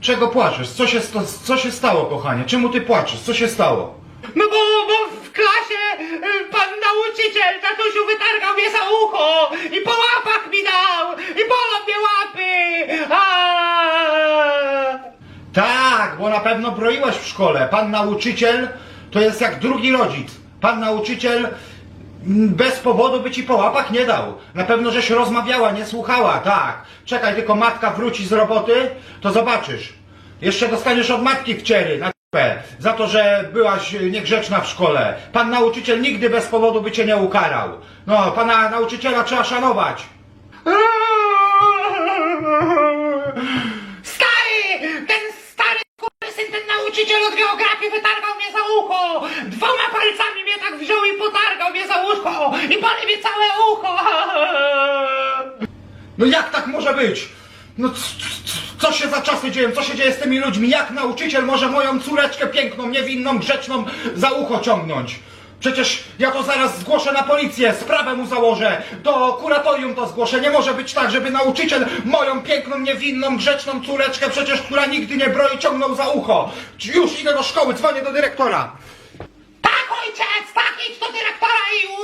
Czego płaczesz? Co się, sto- co się stało, kochanie? Czemu ty płaczesz? Co się stało? No bo, bo w klasie y, pan nauczyciel tatusiu wytargał mnie za ucho i po łapach mi dał i bolą mnie łapy. Tak, bo na pewno broiłaś w szkole. Pan nauczyciel to jest jak drugi rodzic. Pan nauczyciel bez powodu by ci po łapach nie dał. Na pewno żeś rozmawiała, nie słuchała, tak. Czekaj, tylko matka wróci z roboty, to zobaczysz. Jeszcze dostaniesz od matki wciery na p. za to, że byłaś y, niegrzeczna w szkole. Pan nauczyciel nigdy bez powodu by cię nie ukarał. No, pana nauczyciela trzeba szanować. Stary! Ten stary syn, ten nauczyciel od geografii wytargał mnie za ucho! Dwoma palcami mnie tak wziął i potargał mnie za ucho! I boli mnie całe ucho! No jak tak może być? No co się za czasy dzieją? Co się dzieje z tymi ludźmi? Jak nauczyciel może moją córeczkę piękną, niewinną, grzeczną za ucho ciągnąć? Przecież ja to zaraz zgłoszę na policję, sprawę mu założę, do kuratorium to zgłoszę. Nie może być tak, żeby nauczyciel moją piękną, niewinną, grzeczną córeczkę, przecież która nigdy nie broi, ciągnął za ucho. Już idę do szkoły, dzwonię do dyrektora. Tak ojciec, tak